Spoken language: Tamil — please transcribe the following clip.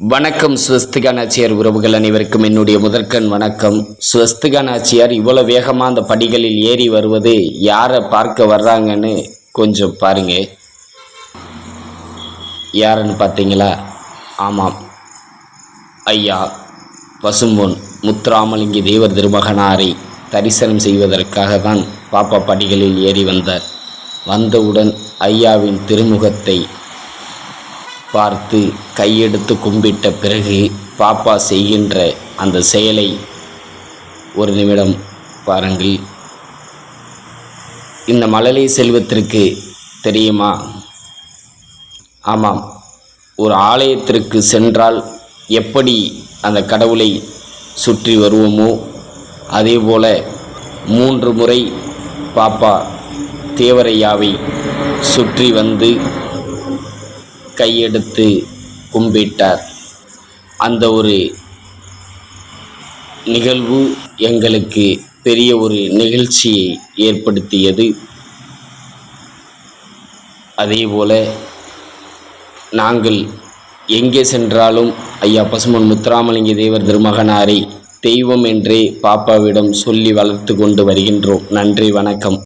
வணக்கம் ஸ்வஸ்திகா நாச்சியார் உறவுகள் அனைவருக்கும் என்னுடைய முதற்கண் வணக்கம். ஸ்வஸ்திகா நாச்சியார் இவ்வளோ வேகமாக அந்த படிகளில் ஏறி வருவது யாரை பார்க்க வர்றாங்கன்னு கொஞ்சம் பாருங்க. யாருன்னு பார்த்தீங்களா ஆமாம். ஐயா பசும்பொன் முத்துராமலிங்க தேவர் திருமகனாரை தரிசனம் செய்வதற்காக தான் பாப்பா படிகளில் ஏறி வந்தார். வந்தவுடன் ஐயாவின் திருமுகத்தை பார்த்து கையெடுத்து கும்பிட்ட பிறகு பாப்பா செய்கின்ற அந்த செயலை ஒரு நிமிடம் பாருங்கள். இந்த மழலை செல்வத்திற்கு தெரியுமா? ஆமாம். ஒரு ஆலயத்திற்கு சென்றால் எப்படி அந்த கடவுளை சுற்றி வருவோமோ அதே போல் மூன்று முறை பாப்பா தேவரையாவை சுற்றி வந்து கையெடுத்து கும்பிட்டார். அந்த ஒரு நிகழ்வு எங்களுக்கு பெரிய ஒரு நிகழ்ச்சியை ஏற்படுத்தியது. அதேபோல நாங்கள் எங்கே சென்றாலும் ஐயா பசுமன் முத்துராமலிங்க தேவர் திருமகனாரை தெய்வம் என்றே பாப்பாவிடம் சொல்லி வளர்த்து கொண்டு வருகின்றோம். நன்றி வணக்கம்.